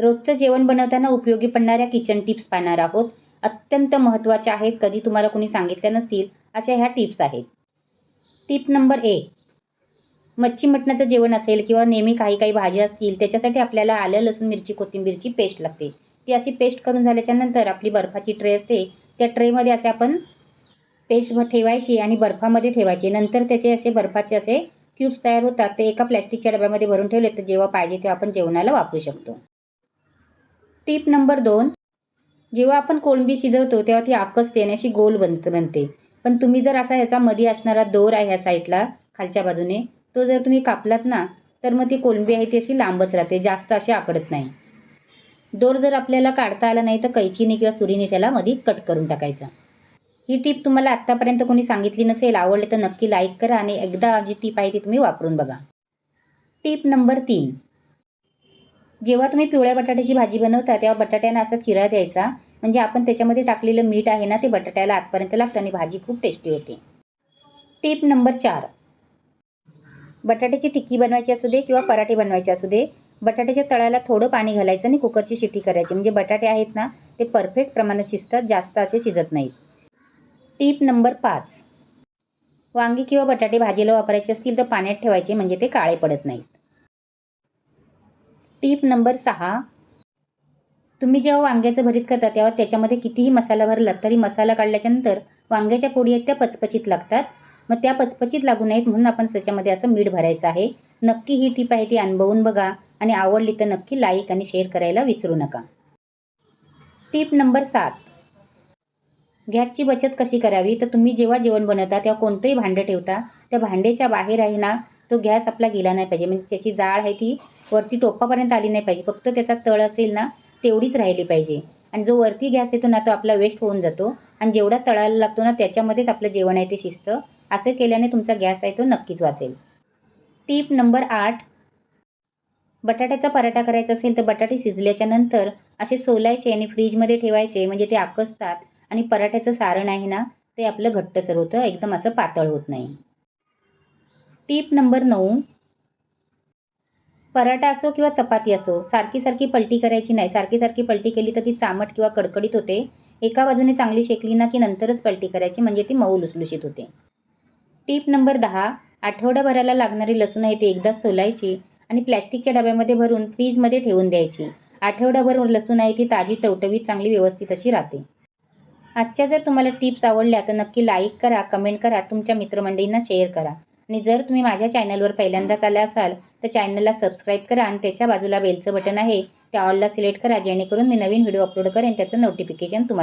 रोजचं जेवण बनवताना उपयोगी पडणाऱ्या किचन टिप्स पाहणार आहोत. अत्यंत महत्त्वाच्या आहेत. कधी तुम्हाला कोणी सांगितल्या नसतील अशा ह्या टिप्स आहेत. टिप नंबर एक मच्छी मटणाचं जेवण असेल किंवा नेहमी काही काही भाज्या असतील त्याच्यासाठी आपल्याला आलं लसूण मिरची कोथिंबीरची पेस्ट लागते. ती अशी पेस्ट करून झाल्याच्यानंतर आपली बर्फाची ट्रे असते. त्या ट्रेमध्ये असे आपण पेस्ट ठेवायची आणि बर्फामध्ये ठेवायची. नंतर त्याचे असे बर्फाचे असे क्यूब्स तयार होतात. ते एका प्लॅस्टिकच्या डब्यामध्ये भरून ठेवले तर जेव्हा पाहिजे तेव्हा आपण जेवणाला वापरू शकतो. टिप नंबर दोन जेव्हा आपण कोळंबी शिजवतो तेव्हा ती आकसते आणि अशी गोल बनत बनते. पण तुम्ही जर असा ह्याचा मध्ये असणारा दोर आहे ह्या साईडला खालच्या बाजूने तो जर तुम्ही कापलात ना तर मग ती कोळंबी आहे ती अशी लांबच राहते जास्त अशी आकडत नाही. दोर जर आपल्याला काढता आला नाही तर कैचीने किंवा सुरीने त्याला मध्ये कट करून टाकायचा. ही टीप तुम्हाला आत्तापर्यंत कोणी सांगितली नसेल आवडले तर नक्की लाईक करा आणि एकदा जी टीप आहे ती तुम्ही वापरून बघा. टीप नंबर तीन जेव्हा तुम्ही पिवळ्या बटाट्याची भाजी बनवता तेव्हा बटाट्यानं असा चिरा द्यायचा. म्हणजे आपण त्याच्यामध्ये टाकलेलं मीठ आहे ना ते बटाट्याला आतपर्यंत लागतं आणि भाजी खूप टेस्टी होते. टिप नंबर चार. बटाट्याची टिक्की बनवायची असू दे किंवा पराठे बनवायचे असू दे बटाट्याच्या तळाला थोडं पाणी घालायचं आणि कुकरची शिटी करायची. म्हणजे बटाटे आहेत ना ते परफेक्ट प्रमाणात शिजतात जास्त असे शिजत नाहीत. टीप नंबर पाच. वांगी किंवा बटाटे भाजीला वापरायचे असतील तर पाण्यात ठेवायचे म्हणजे ते काळे पडत नाहीत. टीप नंबर सहा. तुम्ही जेव्हा वांग्याचं भरीत करता तेव्हा त्याच्यामध्ये कितीही मसाला भरला तरी मसाला काढल्याच्यानंतर वांग्याच्या पोडी आहेत त्या पचपचीत लागतात. मग त्या पचपचीत लागू नयेत म्हणून आपण त्याच्यामध्ये असं मीठ भरायचं आहे. नक्की ही टीप आहे ती अनुभवून बघा आणि आवडली तर नक्की लाईक आणि शेअर करायला विसरू नका. टीप नंबर सात. गॅसची बचत कशी करावी? तर तुम्ही जेव्हा जेवण बनवता तेव्हा कोणतंही भांडं ठेवता त्या भांड्याच्या बाहेर आहे ना तो गॅस आपला गेला नाही पाहिजे. म्हणजे त्याची जाळ आहे ती वरती टोपापर्यंत आली नाही पाहिजे. फक्त त्याचा तळ असेल ना तेवढीच राहिली पाहिजे. आणि जो वरती गॅस येतो ना तो आपला वेस्ट होऊन जातो. आणि जेवढा तळायला लागतो ना त्याच्यामध्येच आपलं जेवण आहे ते शिजतं असं केल्याने तुमचा गॅस आहे तो नक्कीच वाचेल. टीप नंबर आठ. बटाट्याचा पराठा करायचा असेल तर बटाटे शिजल्याच्या नंतर असे सोलायचे आणि फ्रीजमध्ये ठेवायचे. म्हणजे ते आकसतात आणि पराठ्याचं सारण आहे ना ते आपलं घट्टसर होतं. एकदम असं पातळ होत नाही. टीप नंबर नऊ. पराठा असो किंवा चपाती असो सारखी सारखी पलटी करायची नाही. सारखी सारखी पलटी केली तर ती चामट किंवा कडकडीत होते. एका बाजूने चांगली शेकली ना की नंतरच पलटी करायची म्हणजे ती मऊ लुसलुशीत होते. टीप नंबर दहा. आठवड्याभराला लागणारी लसूण आहे ती एकदाच सोलायची आणि प्लॅस्टिकच्या डब्यामध्ये भरून फ्रीजमध्ये ठेवून द्यायची. आठवड्याभर लसूण आहे ती ताजी टवटवीत चांगली व्यवस्थित अशी राहते. आजच्या जर तुम्हाला टिप्स आवडल्या तर नक्की लाईक करा कमेंट करा तुमच्या मित्रमंडळींना शेअर करा. आणि जर तुम्ही माझ्या चॅनलवर पहिल्यांदाच आला असाल तर चॅनलला सबस्क्राईब करा आणि त्याच्या बाजूला बेलचं बटन आहे त्या ऑलला सिलेक्ट करा जेणेकरून मी नवीन व्हिडिओ अपलोड करेन त्याचं नोटिफिकेशन तुम्हाला